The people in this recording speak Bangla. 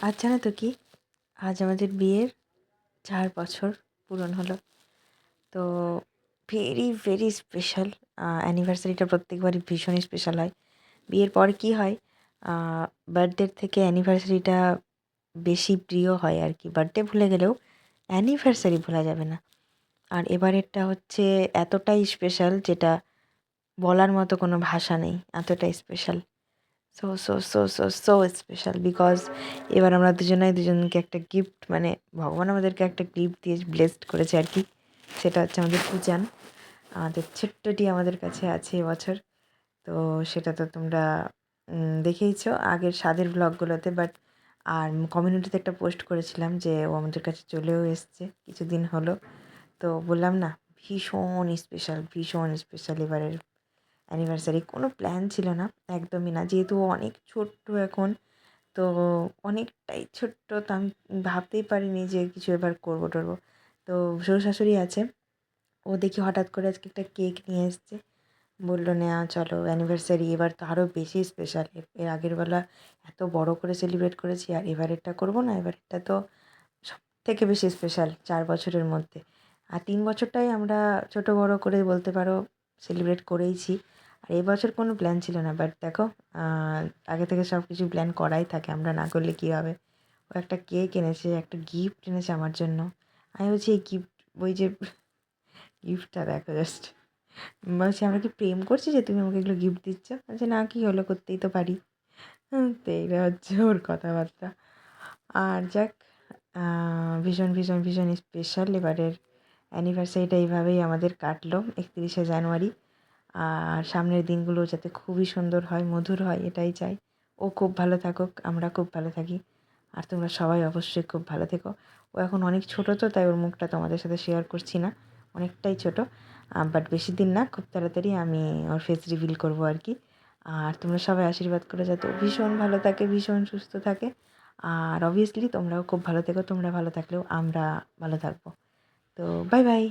আজ জানো তো কি? আজ আমাদের বিয়ের চার বছর পূরণ হলো। তো ভেরি ভেরি স্পেশাল অ্যানিভার্সারিটা প্রত্যেকবারই ভীষণই স্পেশাল হয়। বিয়ের পর কি হয়? বার্থডের থেকে অ্যানিভার্সারিটা বেশি প্রিয় হয় আর কি। বার্থডে ভুলে গেলেও অ্যানিভার্সারি ভোলা যাবে না। আর এবারেরটা হচ্ছে এতটাই স্পেশাল যেটা বলার মতো কোনো ভাষা নেই। এতটাই special so so so so so special because এবার আমরা দুজনাই দুজনকে একটা গিফট মানে ভগবান আমাদেরকে একটা গিফট দিয়ে ব্লেসড করেছে আর কি। সেটা হচ্ছে আমাদের পূজান। আমাদের ছোট্টটি আমাদের কাছে আছে এবছর। তো সেটা তো তোমরা দেখেইছো আগের স্বাদের ব্লগগুলোতে বাট আর কমিউনিটিতে একটা পোস্ট করেছিলাম যে ও আমাদের কাছে চলেও এসছে কিছুদিন হলো। তো বললাম না, ভীষণ স্পেশাল ভীষণ স্পেশাল এবারের অ্যানিভার্সারি কোনো প্ল্যান ছিল না, একদমই না। যেহেতু অনেক ছোট্ট এখন, তো অনেকটাই ছোট্ট তো আমি ভাবতেই পারিনি যে কিছু এবার করব টরবো। তো শ্বশুর শাশুড়ি আছে, ও দেখি হঠাৎ করে আজকে একটা কেক নিয়ে এসছে। বলল নেওয়া চলো অ্যানিভার্সারি এবার তো আরও বেশি স্পেশাল এর আগের বেলা এত বড় করে সেলিব্রেট করেছি, আর এবারেরটা করব না, এবারেরটা তো সব থেকে বেশি স্পেশাল চার বছরের মধ্যে। আর তিন বছরটাই আমরা ছোট বড় করে বলতে পারো সেলিব্রেট করেইছি। আর এই বছর কোনো প্ল্যান ছিল না বাট দেখো আগে থেকে সব কিছু প্ল্যান করাই থাকে, আমরা না করলে কী হবে? ও একটা কেক এনেছে, একটা গিফট এনেছে আমার জন্য। আমি বলছি, এই গিফট ওই যে গিফটটা দেখো জাস্ট বলছি, আমরা কি প্রেম করছি যে তুমি আমাকে এগুলো গিফট দিচ্ছ? বলছে, না, কী হলো, করতেই তো পারি। তো এইটা হচ্ছে ওর কথাবার্তা। আর যাক ভীষণ ভীষণ ভীষণ স্পেশাল এবারের অ্যানিভার্সারিটা এইভাবেই আমাদের কাটলো, একত্রিশে জানুয়ারি। আর সামনের দিনগুলো যাতে খুবই সুন্দর হয়, মধুর হয়, এটাই চাই। ও খুব ভালো থাকুক, আমরা খুব ভালো থাকি। আর তোমরা সবাই অবশ্যই খুব ভালো থেকো। ও এখন অনেক ছোটো তো, তাই ওর মুখটা তোমাদের সাথে শেয়ার করছি না। অনেকটাই ছোটো বাট বেশি দিন না, খুব তাড়াতাড়ি আমি ওর ফেস রিভিল করব আর কি। আর তোমরা সবাই আশীর্বাদ করে যাতে ও ভীষণ ভালো থাকে, ভীষণ সুস্থ থাকে। আর অবভিয়াসলি তোমরাও খুব ভালো থেকো, তোমরা ভালো থাকলেও আমরা ভালো থাকব। তো বাই বাই